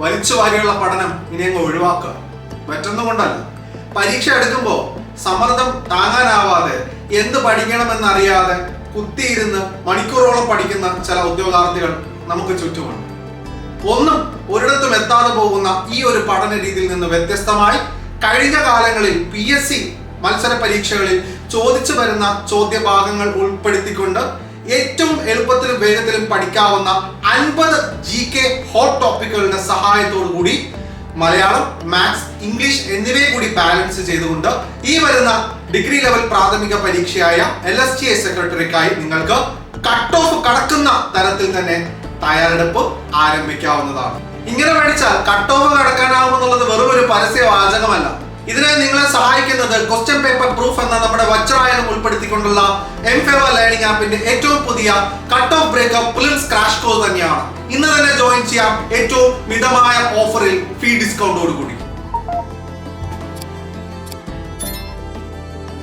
വലിച്ചു വാരിയുള്ള പഠനം ഇനി അങ്ങ് ഒഴിവാക്കുക. മറ്റൊന്നും കൊണ്ടല്ല. പരീക്ഷ എടുക്കുമ്പോൾ സമ്മർദ്ദം താങ്ങാനാവാതെ എന്ത് പഠിക്കണമെന്നറിയാതെ കുത്തിയിരുന്ന് മണിക്കൂറോളം പഠിക്കുന്ന ചില ഉദ്യോഗാർത്ഥികൾ നമുക്ക് ചുറ്റുമുണ്ട്. ഒന്നും ഒരിടത്തും എത്താതെ പോകുന്ന ഈ ഒരു പഠന രീതിയിൽ നിന്ന് വ്യത്യസ്തമായി കഴിഞ്ഞ കാലങ്ങളിൽ പി എസ് സി മത്സര പരീക്ഷകളിൽ ചോദിച്ചു വരുന്ന ചോദ്യഭാഗങ്ങൾ ഉൾപ്പെടുത്തിക്കൊണ്ട് ഏറ്റവും എളുപ്പത്തിലും വേഗത്തിലും പഠിക്കാവുന്ന അൻപത് ജി കെ ഹോട്ട് ടോപ്പിക്കുകളുടെ സഹായത്തോടു കൂടി മലയാളം മാത്സ് ഇംഗ്ലീഷ് എന്നിവയെ കൂടി ബാലൻസ് ചെയ്തുകൊണ്ട് ഈ വരുന്ന ഡിഗ്രി ലെവൽ പ്രാഥമിക പരീക്ഷയായ എൽ എസ് ടി എ സെക്രട്ടറിക്കായി നിങ്ങൾക്ക് കട്ട് ഓഫ് കടക്കുന്ന തരത്തിൽ തന്നെ തയ്യാറെടുപ്പ് ആരംഭിക്കാവുന്നതാണ്. ഇങ്ങനെ പഠിച്ചാൽ കട്ട് ഓഫ് കടക്കാനാവുമെന്നുള്ളത് വെറും ഒരു പരസ്യ വാചകമല്ല ഇതിനെ നിങ്ങളെ സഹായിക്കുന്നത് ക്വസ്റ്റ്യൻ പേപ്പർ പ്രൂഫ് എന്ന നമ്മുടെ വജ്രായനം ഉൾപ്പെടുത്തിക്കൊണ്ടുള്ള എം ഫേവർ ലേണിംഗ് ആപ്പിന്റെ ഏറ്റവും പുതിയ cut off breakup prelims crash course തന്നെയാണ്. ഇന്ന് തന്നെ ജോയിൻ ചെയ്യാം ഏറ്റവും മിതമായ ഓഫറിൽ ഫീ ഡിസ്കൗണ്ടോട് കൂടി